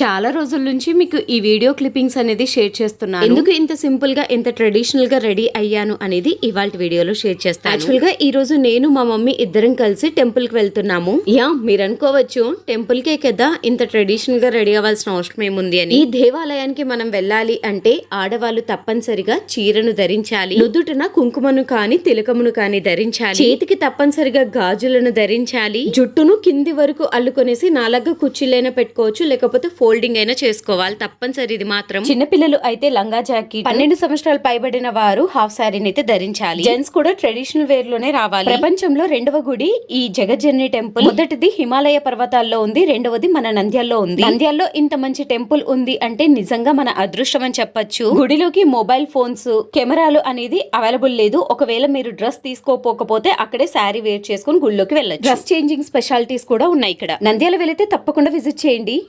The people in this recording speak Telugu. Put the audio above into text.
చాలా రోజుల నుంచి మీకు ఈ వీడియో క్లిప్పింగ్స్ అనేది షేర్ చేస్తున్నాను. ఎందుకు ఇంత సింపుల్గా ఇంత ట్రెడిషనల్గా రెడీ అయ్యాను అనేది ఇవాళ వీడియోలో షేర్ చేస్తాను. యాక్చువల్గా ఈ రోజు నేను మా మమ్మీ ఇద్దరం కలిసి టెంపుల్కి వెళ్తున్నాము. యా మీరు అనుకోవచ్చు టెంపుల్ కే కదా ఇంత ట్రెడిషనల్గా రెడీ అవ్వాల్సిన అవసరం ఏముంది అని. ఈ దేవాలయానికి మనం వెళ్ళాలి అంటే ఆడవాళ్ళు తప్పనిసరిగా చీరను ధరించాలి నుదుటిన కుంకుమను కాని తిలకమును కాని ధరించాలి చేతికి తప్పనిసరిగా గాజులను ధరించాలి జుట్టును కింది వరకు అల్లుకొనేసి నాలాగా కుర్చీలైనా పెట్టుకోవచ్చు లేకపోతే ఫోల్డింగ్ అయినా చేసుకోవాలి. తప్పనిసరి ఇది మాత్రం. చిన్నపిల్లలు అయితే లంగా జాకెట్ పన్నెండు సంవత్సరాలు పైబడిన వారు హాఫ్ శారీని అయితే ధరించాలి. జెంట్స్ కూడా ట్రెడిషనల్ వేర్లోనే రావాలి. ప్రపంచంలో రెండవ గుడి ఈ జగజ్జనని టెంపుల్. మొదటిది హిమాలయ పర్వతాల్లో ఉంది రెండవది మన నంద్యాల్లో ఉంది. నంద్యాల్లో ఇంత మంచి టెంపుల్ ఉంది అంటే నిజంగా మన అదృష్టం అని చెప్పొచ్చు. గుడిలోకి మొబైల్ ఫోన్స్ కెమెరాలు అనేది అవైలబుల్ లేదు. ఒకవేళ మీరు డ్రెస్ తీసుకోపోకపోతే అక్కడే శారీ వేర్ చేసుకుని గుడిలోకి వెళ్ళచ్చు. డ్రెస్ చేంజింగ్ స్పెషాలిటీస్ కూడా ఉన్నాయి ఇక్కడ. నంద్యాల వెళితే తప్పకుండా విజిట్ చేయండి.